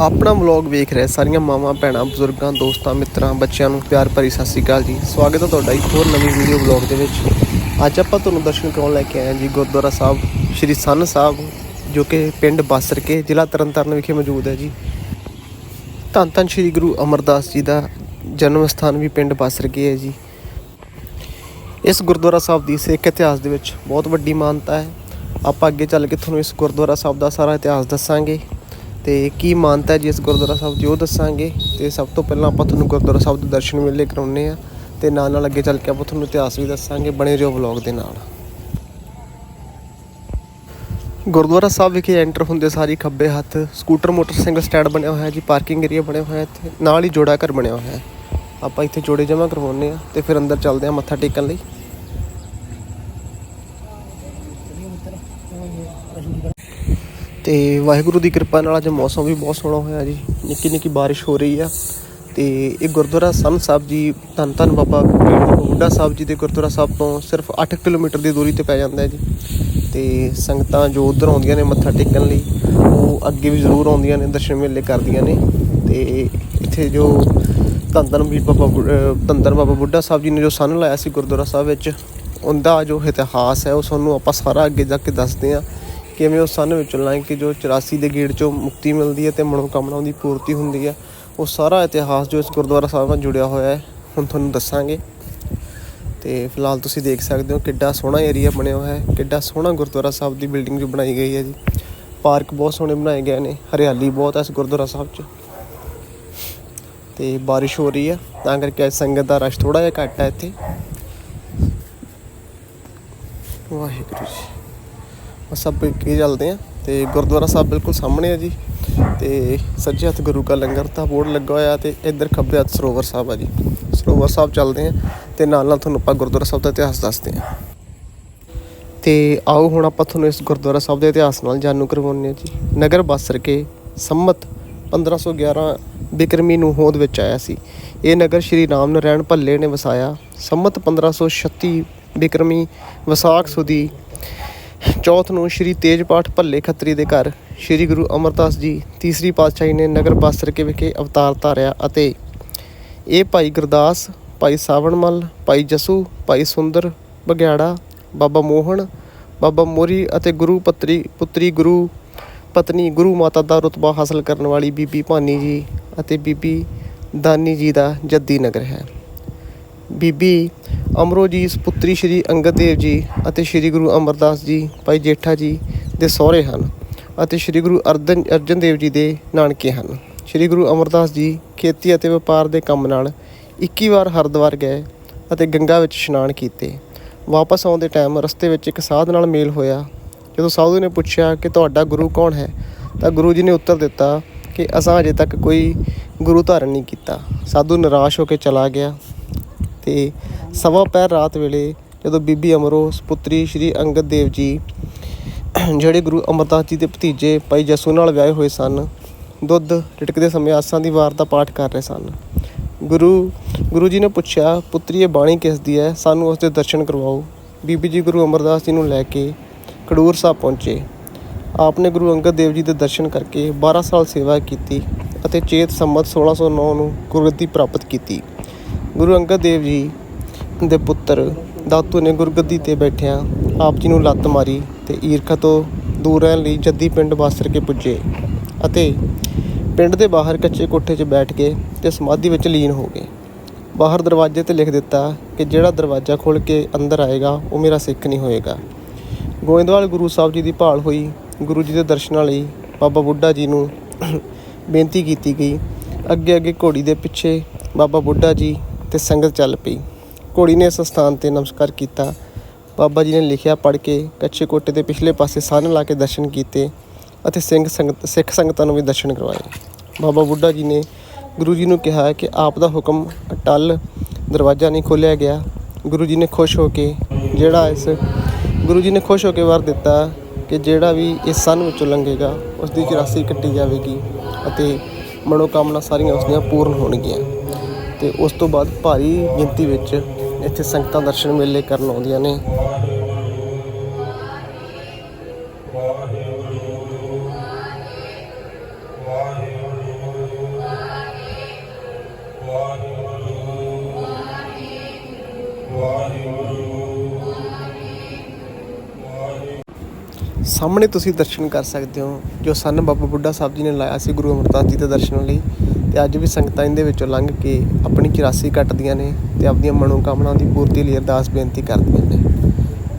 ਆਪਣਾ ਵਲੌਗ ਵੇਖ ਰਹੇ ਸਾਰੀਆਂ ਮਾਵਾਂ, ਭੈਣਾਂ, ਬਜ਼ੁਰਗਾਂ, ਦੋਸਤਾਂ, ਮਿੱਤਰਾਂ, ਬੱਚਿਆਂ ਨੂੰ ਪਿਆਰ ਭਰੀ ਸਤਿ ਸ਼੍ਰੀ ਅਕਾਲ ਜੀ। ਸਵਾਗਤ ਹੈ ਤੁਹਾਡਾ ਇੱਕ ਹੋਰ ਨਵੀਂ ਵੀਡੀਓ ਵਲੌਗ ਦੇ ਵਿੱਚ। ਅੱਜ ਆਪਾਂ ਤੁਹਾਨੂੰ ਦਰਸ਼ਨ ਕਰਾਉਣ ਲੈ ਕੇ ਆਏ ਹਾਂ ਜੀ ਗੁਰਦੁਆਰਾ ਸਾਹਿਬ, ਸ਼੍ਰੀ ਸੰਨ ਸਾਹਿਬ, ਜੋ ਕਿ ਪਿੰਡ ਬਾਸਰਕੇ ਜ਼ਿਲ੍ਹਾ ਤਰਨਤਾਰਨ ਵਿਖੇ ਮੌਜੂਦ ਹੈ ਜੀ। ਧੰਨ ਧੰਨ ਸ਼੍ਰੀ ਗੁਰੂ ਅਮਰਦਾਸ ਜੀ ਦਾ ਜਨਮ ਸਥਾਨ ਵੀ ਪਿੰਡ ਬਾਸਰਕੇ ਹੈ ਜੀ। ਇਸ ਗੁਰਦੁਆਰਾ ਸਾਹਿਬ ਦੀ ਸਿੱਖ ਇਤਿਹਾਸ ਦੇ ਵਿੱਚ ਬਹੁਤ ਵੱਡੀ ਮਾਨਤਾ ਹੈ। ਆਪਾਂ ਅੱਗੇ ਚੱਲ ਕੇ ਤੁਹਾਨੂੰ ਇਸ ਗੁਰਦੁਆਰਾ ਸਾਹਿਬ ਦਾ ਸਾਰਾ ਇਤਿਹਾਸ ਦੱਸਾਂਗੇ। ਤੇ ਕੀ ਮਾਨਤਾ ਜੀ ਇਸ ਗੁਰਦੁਆਰਾ ਸਾਹਿਬ ਦੀ, ਉਹ ਦੱਸਾਂਗੇ ਤੇ ਸਭ ਤੋਂ ਪਹਿਲਾਂ ਆਪਾਂ ਤੁਹਾਨੂੰ ਗੁਰਦੁਆਰਾ ਸਾਹਿਬ ਦੇ ਦਰਸ਼ਨ ਮੇਲੇ ਕਰਾਉਣੇ ਆ ਤੇ ਨਾਲ ਨਾਲ ਅੱਗੇ ਚੱਲ ਕੇ ਆਪਾਂ ਤੁਹਾਨੂੰ ਇਤਿਹਾਸ ਵੀ ਦੱਸਾਂਗੇ, ਬਣੇ ਰਹੋ ਵਲੌਗ ਦੇ ਨਾਲ। ਗੁਰਦੁਆਰਾ ਸਾਹਿਬ ਵਿਖੇ ਐਂਟਰ ਹੁੰਦੇ ਸਾਰੀ ਖੱਬੇ ਹੱਥ ਸਕੂਟਰ ਮੋਟਰਸਾਈਕਲ ਸਟੈਂਡ ਬਣਿਆ ਹੋਇਆ ਜੀ ਪਾਰਕਿੰਗ ਏਰੀਆ ਬਣਿਆ ਹੋਇਆ ਇੱਥੇ, ਨਾਲ ਹੀ ਜੋੜਾ ਘਰ ਬਣਿਆ ਹੋਇਆ ਆਪਾਂ ਇੱਥੇ ਜੋੜੇ ਜਮ੍ਹਾਂ ਕਰਵਾਉਣੇ ਆ ਤੇ ਫਿਰ ਅੰਦਰ ਚੱਲਦੇ ਆ ਮੱਥਾ ਟੇਕਣ ਲਈ। ਤੇ ਵਾਹਿਗੁਰੂ ਦੀ ਕਿਰਪਾ ਨਾਲ ਅੱਜ ਮੌਸਮ ਵੀ ਬਹੁਤ ਸੋਹਣਾ ਹੋਇਆ ਜੀ। ਨਿੱਕੀ ਨਿੱਕੀ ਬਾਰਿਸ਼ ਹੋ ਰਹੀ ਆ ਤੇ ਇਹ ਗੁਰਦੁਆਰਾ ਸੰਨ ਸਾਹਿਬ ਜੀ, ਧੰਨ ਧੰਨ ਬਾਬਾ ਬੁੱਢਾ ਸਾਹਿਬ ਜੀ ਦੇ ਗੁਰਦੁਆਰਾ ਸਾਹਿਬ ਤੋਂ ਸਿਰਫ 8 ਕਿਲੋਮੀਟਰ ਦੀ ਦੂਰੀ ਤੇ ਪੈ ਜਾਂਦਾ ਹੈ ਜੀ। ਤੇ ਸੰਗਤਾਂ ਜੋ ਉਧਰ ਆਉਂਦੀਆਂ ਨੇ ਮੱਥਾ ਟੇਕਣ ਲਈ, ਉਹ ਅੱਗੇ ਵੀ ਜ਼ਰੂਰ ਆਉਂਦੀਆਂ ਨੇ, ਦਰਸ਼ਨ ਮੇਲੇ ਕਰਦੀਆਂ ਨੇ। ਤੇ ਇੱਥੇ ਜੋ ਧੰਨ ਧੰਨ ਵੀਰ ਬਾਬਾ ਬੁ- ਧੰਨ ਧੰਨ ਬਾਬਾ ਬੁੱਢਾ ਸਾਹਿਬ ਜੀ ਨੇ ਜੋ ਸੰਨ ਲਾਇਆ ਸੀ ਗੁਰਦੁਆਰਾ ਸਾਹਿਬ ਵਿੱਚ, ਉਹਦਾ ਜੋ ਇਤਿਹਾਸ ਹੈ, ਉਹ ਸਾਨੂੰ ਆਪਾਂ ਸਾਰਾ ਅੱਗੇ ਜਾ ਕੇ ਦੱਸਦੇ ਹਾਂ। ਕਿਵੇਂ ਉਹ ਸੰਨ ਵਿੱਚੋਂ ਲੰਘ ਕੇ ਜੋ 84 ਦੇ ਗੇੜ ਚੋਂ ਮੁਕਤੀ ਮਿਲਦੀ ਹੈ ਤੇ ਮਨੋਕਾਮਨਾ ਦੀ ਪੂਰਤੀ ਹੁੰਦੀ ਹੈ, ਉਹ ਸਾਰਾ ਇਤਿਹਾਸ ਜੋ ਇਸ ਗੁਰਦੁਆਰਾ ਸਾਹਿਬ ਨਾਲ ਜੁੜਿਆ ਹੋਇਆ ਹੈ, ਹੁਣ ਤੁਹਾਨੂੰ ਦੱਸਾਂਗੇ। ਤੇ ਫਿਲਹਾਲ ਤੁਸੀਂ ਦੇਖ ਸਕਦੇ ਹੋ ਕਿੱਡਾ ਸੋਹਣਾ ਏਰੀਆ ਬਣਿਆ ਹੋਇਆ ਹੈ, ਕਿੱਡਾ ਸੋਹਣਾ ਗੁਰਦੁਆਰਾ ਸਾਹਿਬ ਦੀ ਬਿਲਡਿੰਗ ਜੋ ਬਣਾਈ ਗਈ ਹੈ ਜੀ। ਪਾਰਕ ਬਹੁਤ ਸੋਹਣੇ ਬਣਾਏ ਗਏ ਨੇ, ਹਰਿਆਲੀ ਬਹੁਤ ਹੈ ਇਸ ਗੁਰਦੁਆਰਾ ਸਾਹਿਬ 'ਚ। ਤੇ ਬਾਰਿਸ਼ ਹੋ ਰਹੀ ਹੈ, ਤਾਂ ਕਰਕੇ ਅੱਜ ਸੰਗਤ ਦਾ ਰਸ਼ ਥੋੜਾ ਜਿਹਾ ਘੱਟ ਹੈ ਇੱਥੇ। ਵਾਹਿਗੁਰੂ ਜੀ। ਬਸ ਆਪਾਂ ਚੱਲਦੇ ਆ ਤੇ ਗੁਰਦੁਆਰਾ ਸਾਹਿਬ ਬਿਲਕੁਲ ਸਾਹਮਣੇ ਆ ਜੀ ਤੇ ਸੱਜੇ ਹੱਥ ਗੁਰੂ ਕਾ ਲੰਗਰ ਦਾ ਬੋਰਡ ਲੱਗਾ ਹੋਇਆ ਤੇ ਇੱਧਰ ਖੱਬੇ ਹੱਥ ਸਰੋਵਰ ਸਾਹਿਬ ਆ ਜੀ। ਸਰੋਵਰ ਸਾਹਿਬ ਚੱਲਦੇ ਆ ਤੇ ਨਾਲ ਨਾਲ ਤੁਹਾਨੂੰ ਆਪਾਂ ਗੁਰਦੁਆਰਾ ਸਾਹਿਬ ਦਾ ਇਤਿਹਾਸ ਦੱਸਦੇ ਆ। ਤੇ ਆਓ ਹੁਣ ਆਪਾਂ ਤੁਹਾਨੂੰ ਇਸ ਗੁਰਦੁਆਰਾ ਸਾਹਿਬ ਦੇ ਇਤਿਹਾਸ ਨਾਲ ਜਾਣੂ ਕਰਵਾਉਂਦੇ ਹਾਂ ਜੀ। ਨਗਰ ਬਾਸਰ ਕੇ ਸੰਮਤ 1511 ਬਿਕਰਮੀ ਨੂੰ ਹੋਂਦ ਵਿੱਚ ਆਇਆ ਸੀ। ਇਹ ਨਗਰ ਸ਼੍ਰੀ ਰਾਮ ਨਾਰਾਇਣ ਭੱਲੇ ਨੇ ਵਸਾਇਆ। ਸੰਮਤ 1536 ਬਿਕਰਮੀ, ਵਿਸਾਖ ਸੁਦੀ ਚੌਥ ਨੂੰ ਸ਼੍ਰੀ ਤੇਜਪਾਠ ਭੱਲੇ ਖੱਤਰੀ ਦੇ ਘਰ, ਸ਼੍ਰੀ ਗੁਰੂ ਅਮਰਦਾਸ ਜੀ, ਤੀਸਰੀ ਪਾਤਸ਼ਾਹੀ ਨੇ ਨਗਰ ਬਾਸਰ ਕੇ ਵਿਖੇ ਅਵਤਾਰ ਧਾਰਿਆ ਅਤੇ ਇਹ ਭਾਈ ਗੁਰਦਾਸ, ਭਾਈ ਸਾਵਣਮਲ, ਭਾਈ ਜਸੂ, ਭਾਈ ਸੁੰਦਰ ਬਗਿਆੜਾ ਬਾਬਾ ਮੋਹਨ, ਬਾਬਾ ਮੋਰੀ ਅਤੇ ਗੁਰੂ ਪਤਰੀ, ਪੁੱਤਰੀ ਗੁਰੂ, ਪਤਨੀ ਗੁਰੂ ਮਾਤਾ ਦਾ ਰਤਬਾ ਹਾਸਲ ਕਰਨ ਵਾਲੀ ਬੀਬੀ ਭਾਨੀ ਜੀ ਅਤੇ ਬੀਬੀ ਦਾਨੀ ਜੀ ਦਾ ਜੱਦੀ ਨਗਰ ਹੈ। ਬੀਬੀ ਅਮਰੋ ਜੀ ਪੁੱਤਰੀ ਸ਼੍ਰੀ ਅੰਗਦ ਦੇਵ ਜੀ ਅਤੇ ਸ਼੍ਰੀ ਗੁਰੂ ਅਮਰਦਾਸ ਜੀ, ਭਾਈ ਜੇਠਾ ਜੀ ਦੇ ਸਹੁਰੇ ਹਨ ਅਤੇ ਸ਼੍ਰੀ ਗੁਰੂ ਅਰਜਨ ਅਰਜਨ ਦੇਵ ਜੀ ਦੇ ਨਾਨਕੇ ਹਨ। ਸ਼੍ਰੀ ਗੁਰੂ ਅਮਰਦਾਸ ਜੀ ਖੇਤੀ ਅਤੇ ਵਪਾਰ ਦੇ ਕੰਮ ਨਾਲ 21 ਵਾਰ ਹਰਿਦੁਆਰ ਗਏ ਅਤੇ ਗੰਗਾ ਵਿੱਚ ਇਸ਼ਨਾਨ ਕੀਤੇ। ਵਾਪਸ ਆਉਂਦੇ ਟਾਈਮ ਰਸਤੇ ਵਿੱਚ ਇੱਕ ਸਾਧ ਨਾਲ ਮੇਲ ਹੋਇਆ। ਜਦੋਂ ਸਾਧੂ ਨੇ ਪੁੱਛਿਆ ਕਿ ਤੁਹਾਡਾ ਗੁਰੂ ਕੌਣ ਹੈ, ਤਾਂ ਗੁਰੂ ਜੀ ਨੇ ਉੱਤਰ ਦਿੱਤਾ ਕਿ ਅਸਾਂ ਅਜੇ ਤੱਕ ਕੋਈ ਗੁਰੂ ਧਾਰਨ ਨਹੀਂ ਕੀਤਾ। ਸਾਧੂ ਨਿਰਾਸ਼ ਹੋ ਕੇ ਚਲਾ ਗਿਆ ਤੇ ਸਵਾ ਪਹਿਰ ਰਾਤ ਵੇਲੇ ਜਦੋਂ ਬੀਬੀ ਅਮਰੋ, ਪੁੱਤਰੀ ਸ਼੍ਰੀ ਅੰਗਦ ਦੇਵ ਜੀ, ਜਿਹੜੇ ਗੁਰੂ ਅਮਰਦਾਸ ਜੀ ਦੇ ਭਤੀਜੇ ਭਾਈ ਜਸੂ ਨਾਲ ਵਿਆਹੇ ਹੋਏ ਸਨ, ਦੁੱਧ ਰਿਟਕਦੇ ਸਮੇਂ ਆਸਾਂ ਦੀ ਵਾਰ ਦਾ ਪਾਠ ਕਰ ਰਹੇ ਸਨ। ਗੁਰੂ ਗੁਰੂ ਜੀ ਨੇ ਪੁੱਛਿਆ, ਪੁੱਤਰੀ, ਇਹ ਬਾਣੀ ਕਿਸ ਦੀ ਹੈ? ਸਾਨੂੰ ਉਸ ਦੇ ਦਰਸ਼ਨ ਕਰਵਾਓ। ਬੀਬੀ ਜੀ ਗੁਰੂ ਅਮਰਦਾਸ ਜੀ ਨੂੰ ਲੈ ਕੇ ਖਡੂਰ ਸਾਹਿਬ ਪਹੁੰਚੇ। ਆਪਨੇ ਗੁਰੂ ਅੰਗਦ ਦੇਵ ਜੀ ਦੇ ਦਰਸ਼ਨ ਕਰਕੇ 12 ਸਾਲ ਸੇਵਾ ਕੀਤੀ ਅਤੇ ਚੇਤ ਸੰਮਤ 1609 ਨੂੰ ਗੁਰਗੱਦੀ ਪ੍ਰਾਪਤ ਕੀਤੀ। ਗੁਰੂ ਅੰਗਦ ਦੇਵ ਜੀ ਦੇ ਪੁੱਤਰ ਦਾਤੂ ਨੇ ਗੁਰਗੱਦੀ ਤੇ ਬੈਠਿਆਂ ਆਪ ਜੀ ਨੂੰ ਲੱਤ ਮਾਰੀ ਤੇ ਈਰਖਾ ਤੋਂ ਦੂਰ ਰਹਿਣ ਲਈ ਜੱਦੀ ਪਿੰਡ ਬਾਸਰ ਕੇ ਪੁੱਜੇ ਅਤੇ ਪਿੰਡ ਦੇ ਬਾਹਰ ਕੱਚੇ ਕੋਠੇ 'ਚ ਬੈਠ ਕੇ ਤੇ ਸਮਾਧੀ ਵਿੱਚ ਲੀਨ ਹੋ ਗਏ। ਬਾਹਰ ਦਰਵਾਜ਼ੇ ਤੇ ਲਿਖ ਦਿੱਤਾ ਕਿ ਜਿਹੜਾ ਦਰਵਾਜ਼ਾ ਖੋਲ੍ਹ ਕੇ ਅੰਦਰ ਆਏਗਾ, ਉਹ ਮੇਰਾ ਸਿੱਖ ਨਹੀਂ ਹੋਏਗਾ। ਗੋਇੰਦਵਾਲ ਗੁਰੂ ਸਾਹਿਬ ਜੀ ਦੀ ਭਾਲ ਹੋਈ। ਗੁਰੂ ਜੀ ਦੇ ਦਰਸ਼ਨਾਂ ਲਈ ਬਾਬਾ ਬੁੱਢਾ ਜੀ ਨੂੰ ਬੇਨਤੀ ਕੀਤੀ ਗਈ। ਅੱਗੇ ਅੱਗੇ ਘੋੜੀ ਦੇ ਪਿੱਛੇ ਬਾਬਾ ਬੁੱਢਾ ਜੀ ਤੇ ਸੰਗਤ ਚੱਲ ਪਈ। ਘੋੜੀ ਨੇ ਇਸ ਸਥਾਨ ਤੇ ਨਮਸਕਾਰ ਕੀਤਾ। ਬਾਬਾ ਜੀ ਨੇ ਲਿਖਿਆ ਪੜ੍ਹ ਕੇ ਕੱਚੇ ਕੋਟੇ ਦੇ ਪਿਛਲੇ ਪਾਸੇ ਸੰਨ ਲਾ ਕੇ ਦਰਸ਼ਨ ਕੀਤੇ ਅਤੇ ਸਿੰਘ ਸੰਗਤ ਸਿੱਖ ਸੰਗਤਾਂ ਨੂੰ ਵੀ ਦਰਸ਼ਨ ਕਰਵਾਏ। ਬਾਬਾ ਬੁੱਢਾ ਜੀ ਨੇ ਗੁਰੂ ਜੀ ਨੂੰ ਕਿਹਾ ਕਿ ਆਪ ਦਾ ਹੁਕਮ ਅਟਲ ਦਰਵਾਜ਼ਾ ਨਹੀਂ ਖੋਲ੍ਹਿਆ ਗਿਆ। ਗੁਰੂ ਜੀ ਨੇ ਖੁਸ਼ ਹੋ ਕੇ ਜਿਹੜਾ ਇਸ, ਗੁਰੂ ਜੀ ਨੇ ਖੁਸ਼ ਹੋ ਕੇ ਵਰ ਦਿੱਤਾ ਕਿ ਜਿਹੜਾ ਵੀ ਇਸ ਸੰਨ ਵਿੱਚੋਂ ਲੰਘੇਗਾ ਉਸ ਦੀ 84 ਕੱਟੀ ਜਾਵੇਗੀ ਅਤੇ ਮਨੋਕਾਮਨਾ ਸਾਰੀਆਂ ਉਸ ਦੀਆਂ ਪੂਰਨ ਹੋਣਗੀਆਂ। ਤੇ ਉਸ ਤੋਂ ਬਾਅਦ ਭਾਰੀ ਗਿਣਤੀ ਵਿੱਚ ਇੱਥੇ ਸੰਗਤਾਂ ਦਰਸ਼ਨ ਮੇਲੇ ਕਰਨ ਆਉਂਦੀਆਂ ਨੇ। ਸਾਹਮਣੇ ਤੁਸੀਂ ਦਰਸ਼ਨ ਕਰ ਸਕਦੇ ਹੋ, ਜੋ ਸੰਨ ਬਾਬਾ ਬੁੱਢਾ ਸਾਹਿਬ ਜੀ ਨੇ ਲਾਇਆ ਸੀ ਗੁਰੂ ਅਮਰਦਾਸ ਜੀ ਦੇ ਦਰਸ਼ਨ ਲਈ। ਤੇ ਅੱਜ ਵੀ ਸੰਗਤਾਂ ਇਹਦੇ ਵਿੱਚੋਂ ਲੰਘ ਕੇ ਆਪਣੀ 84 ਕੱਟਦੀਆਂ ਨੇ। ਤੇ ਆਪਣੀਆਂ ਮਨੋਕਾਮਨਾ ਦੀ ਪੂਰਤੀ ਲਈ ਅਰਦਾਸ ਬੇਨਤੀ ਕਰਦੀਆਂ ਨੇ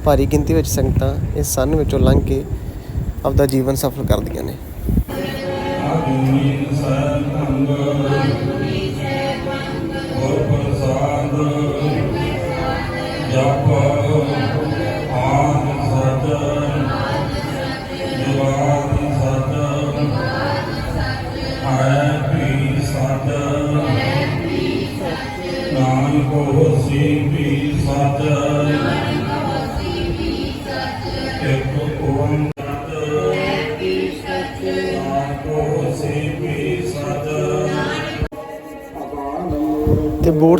ਭਾਰੀ ਗਿਣਤੀ ਵਿੱਚ ਸੰਗਤਾਂ ਇਸ ਸੰਨ ਵਿੱਚੋਂ ਲੰਘ ਕੇ ਆਪਦਾ ਜੀਵਨ ਸਫਲ ਕਰਦੀਆਂ ਨੇ। ਆਗੁਨੀ ਸਹਿ ਭੰਗ ਗੁਰ ਪ੍ਰਸਾਦ, ਜਪ, ਆਦ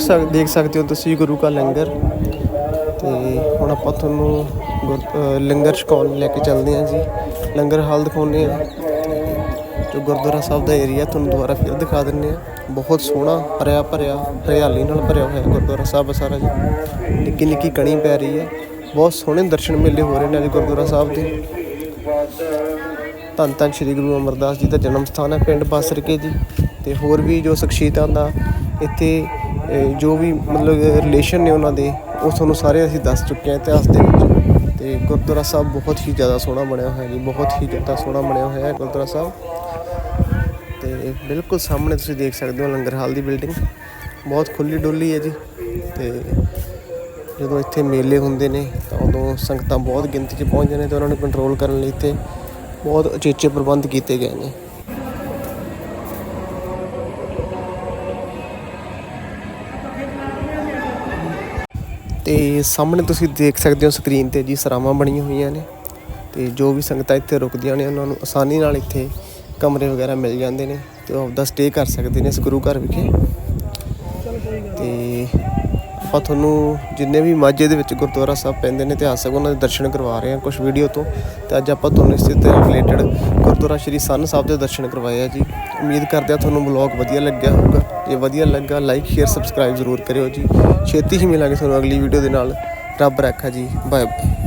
ਤੇ ਦੇਖ ਸਕਦੇ ਹੋ ਤੁਸੀਂ ਗੁਰੂ ਕਾ ਲੰਗਰ। ਤੇ ਹੁਣ ਆਪਾਂ ਤੁਹਾਨੂੰ ਗੁਰ- ਲੰਗਰ ਛਕਾਉਣ ਲੈ ਕੇ ਚੱਲਦੇ ਹਾਂ ਜੀ। ਲੰਗਰ ਹਾਲ ਦਿਖਾਉਂਦੇ ਆ ਜੋ ਗੁਰਦੁਆਰਾ ਸਾਹਿਬ ਦਾ ਏਰੀਆ ਤੁਹਾਨੂੰ ਦੁਬਾਰਾ ਫਿਰ ਦਿਖਾ ਦਿੰਦੇ ਆ ਬਹੁਤ ਸੋਹਣਾ, ਹਰਿਆ ਭਰਿਆ, ਹਰਿਆਲੀ ਨਾਲ ਭਰਿਆ ਹੋਇਆ ਗੁਰਦੁਆਰਾ ਸਾਹਿਬ ਸਾਰਾ ਜੀ। ਨਿੱਕੀ ਨਿੱਕੀ ਕਣੀ ਪੈ ਰਹੀ ਹੈ। ਬਹੁਤ ਸੋਹਣੇ ਦਰਸ਼ਨ ਮੇਲੇ ਹੋ ਰਹੇ ਨੇ ਅੱਜ ਗੁਰਦੁਆਰਾ ਸਾਹਿਬ ਦੇ। ਧੰਨ ਧੰਨ ਸ਼੍ਰੀ ਗੁਰੂ ਅਮਰਦਾਸ ਜੀ ਦਾ ਜਨਮ ਸਥਾਨ ਹੈ ਪਿੰਡ ਬਾਸਰਕੇ ਜੀ। ਤੇ ਹੋਰ ਵੀ ਜੋ ਸ਼ਖਸੀਅਤਾਂ ਦਾ ਇੱਥੇ ਜੋ ਵੀ ਮਤਲਬ ਰਿਲੇਸ਼ਨ ਨੇ ਉਹਨਾਂ ਦੇ, ਉਹ ਤੁਹਾਨੂੰ ਸਾਰੇ ਅਸੀਂ ਦੱਸ ਚੁੱਕੇ ਹਾਂ ਇਤਿਹਾਸ ਦੇ ਵਿੱਚ। ਤੇ ਗੁਰਦੁਆਰਾ ਸਾਹਿਬ ਬਹੁਤ ਹੀ ਜ਼ਿਆਦਾ ਸੋਹਣਾ ਬਣਿਆ ਹੋਇਆ ਜੀ, ਬਹੁਤ ਹੀ ਜ਼ਿਆਦਾ ਸੋਹਣਾ ਬਣਿਆ ਹੋਇਆ ਹੈ ਗੁਰਦੁਆਰਾ ਸਾਹਿਬ। ਤੇ ਬਿਲਕੁਲ ਸਾਹਮਣੇ ਤੁਸੀਂ ਦੇਖ ਸਕਦੇ ਹੋ ਲੰਗਰ ਹਾਲ ਦੀ ਬਿਲਡਿੰਗ ਬਹੁਤ ਖੁੱਲੀ ਡੁੱਲੀ ਹੈ ਜੀ। ਤੇ ਜਦੋਂ ਇੱਥੇ ਮੇਲੇ ਹੁੰਦੇ ਨੇ, ਤਾਂ ਉਦੋਂ ਸੰਗਤਾਂ ਬਹੁਤ ਗਿਣਤੀ 'ਚ ਪਹੁੰਚਦੇ ਨੇ ਤੇ ਉਹਨਾਂ ਨੂੰ ਕੰਟਰੋਲ ਕਰਨ ਲਈ ਇੱਥੇ ਬਹੁਤ ਉਚੇਚੇ ਪ੍ਰਬੰਧ ਕੀਤੇ ਗਏ ਨੇ। ਤੇ ਸਾਹਮਣੇ ਤੁਸੀਂ ਦੇਖ ਸਕਦੇ ਹੋ ਸਕਰੀਨ ਤੇ ਜੀ ਸਰਾਵਾਂ ਬਣੀਆਂ ਹੋਈਆਂ ਨੇ ਤੇ ਜੋ ਵੀ ਸੰਗਤਾਂ ਇੱਥੇ ਰੁਕਦੀਆਂ ਨੇ, ਉਹਨਾਂ ਨੂੰ ਆਸਾਨੀ ਨਾਲ ਇੱਥੇ ਕਮਰੇ ਵਗੈਰਾ ਮਿਲ ਜਾਂਦੇ ਨੇ ਤੇ ਉਹ ਆਪਦਾ ਸਟੇ ਕਰ ਸਕਦੇ ਨੇ ਇਸ ਗੁਰੂ ਘਰ ਵਿਖੇ। ਤੇ ਆਪਾਂ ਤੁਹਾਨੂੰ ਜਿੰਨੇ ਵੀ ਮਾਝੇ ਦੇ ਵਿੱਚ ਗੁਰਦੁਆਰਾ ਸਾਹਿਬ ਪੈਂਦੇ ਨੇ, ਇਤਿਹਾਸਕ ਉਹਨਾਂ ਦੇ ਦਰਸ਼ਨ ਕਰਵਾ ਰਹੇ ਹਾਂ ਕੁਝ ਵੀਡੀਓ ਤੋਂ। ਤੇ ਅੱਜ ਆਪਾਂ ਤੁਹਾਨੂੰ ਇਸ ਦੇ ਰਿਲੇਟਡ ਗੁਰਦੁਆਰਾ ਸ਼੍ਰੀ ਸੰਨ ਸਾਹਿਬ ਦੇ ਦਰਸ਼ਨ ਕਰਵਾਏ ਆ ਜੀ। ਉਮੀਦ ਕਰਦੇ ਆ ਤੁਹਾਨੂੰ ਵਲੌਗ ਵਧੀਆ ਲੱਗਿਆ ਹੋਊਗਾ। ਜੇ ਵਧੀਆ ਲੱਗਾ ਲਾਈਕ ਸ਼ੇਅਰ ਸਬਸਕ੍ਰਾਈਬ ਜ਼ਰੂਰ ਕਰਿਓ ਜੀ। ਛੇਤੀ ਹੀ ਮਿਲਾਂਗੇ ਤੁਹਾਨੂੰ ਅਗਲੀ ਵੀਡੀਓ ਦੇ ਨਾਲ। ਰੱਬ ਰੱਖਾ ਜੀ। Bye bye